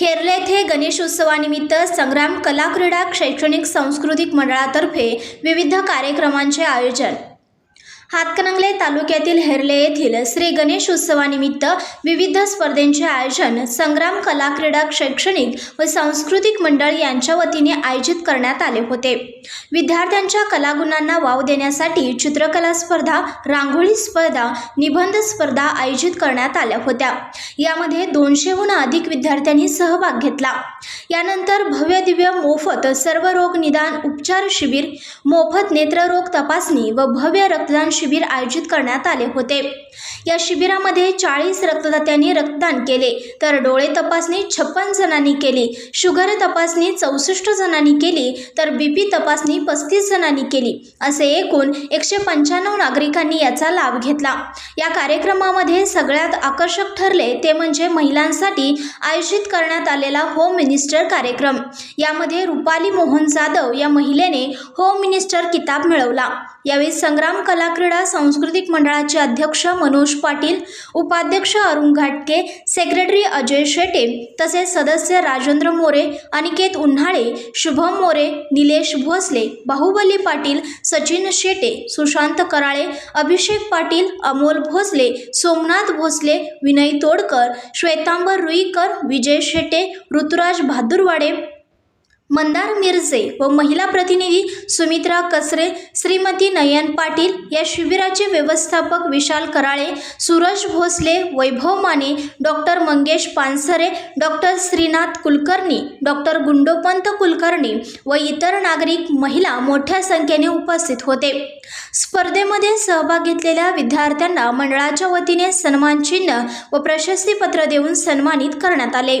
हेरले येथे गणेश उत्सवानिमित्त संग्राम कला क्रीडा शैक्षणिक सांस्कृतिक मंडळातर्फे विविध कार्यक्रमांचे आयोजन. हातकणंगले तालुक्यातील हेरले येथील श्री गणेश उत्सवानिमित्त विविध स्पर्धेंचे आयोजन संग्राम कला क्रीडा शैक्षणिक व सांस्कृतिक मंडळ यांच्या वतीने आयोजित करण्यात आले होते. विद्यार्थ्यांच्या कलागुणांना वाव देण्यासाठी चित्रकला स्पर्धा रांगोळी स्पर्धा निबंध स्पर्धा आयोजित करण्यात आल्या होत्या. यामध्ये दोनशेहून अधिक विद्यार्थ्यांनी सहभाग घेतला. यानंतर भव्य दिव्य मोफत सर्व रोग निदान उपचार शिबिर मोफत नेत्ररोग तपासणी व भव्य रक्तदान शिबिर शिबिर आयोजित करण्यात आले होते. या शिबिरामध्ये चाळीस रक्तदात्यांनी रक्तदान केले तर डोळे तपासणी छप्पन जणांनी केली शुगर तपासणी चौसष्ट जणांनी केली तर बीपी तपासणी पस्तीस जणांनी केली असे एकूण एकशे पंच्याण्णव नागरिकांनी याचा लाभ घेतला. या कार्यक्रमामध्ये सगळ्यात आकर्षक ठरले ते म्हणजे महिलांसाठी आयोजित करण्यात आलेला होम मिनिस्टर कार्यक्रम. यामध्ये रुपाली मोहन जाधव या महिलेने होम मिनिस्टर किताब मिळवला. यावेळी संग्राम कला क्रीडा सांस्कृतिक मंडळाचे अध्यक्ष मनोज पाटील उपाध्यक्ष अरुण घाटके सेक्रेटरी अजय शेटे तसेच सदस्य राजेंद्र मोरे अनिकेत उन्हाळे शुभम मोरे निलेश भोसले बाहुबली पाटील सचिन शेटे सुशांत कराळे अभिषेक पाटील अमोल भोसले सोमनाथ भोसले विनय तोडकर श्वेतांबर रुईकर विजय शेटे ऋतुराज भादुरवाडे मंदार मिरजे व महिला प्रतिनिधी सुमित्रा कसरे श्रीमती नयन पाटील या शिबिराचे व्यवस्थापक Vishal Karale Suraj Bhosale Vaibhav Mane doctor Mangesh Pansare doctor Shrinath Kulkarni doctor Gundopant Kulkarni व इतर नागरिक महिला मोठ्या संख्येने उपस्थित होते. स्पर्धेमध्ये सहभाग घेतलेल्या विद्यार्थ्यांना मंडळाच्या वतीने सन्मान चिन्ह व प्रशस्तीपत्र देऊन सन्मानित करण्यात आले.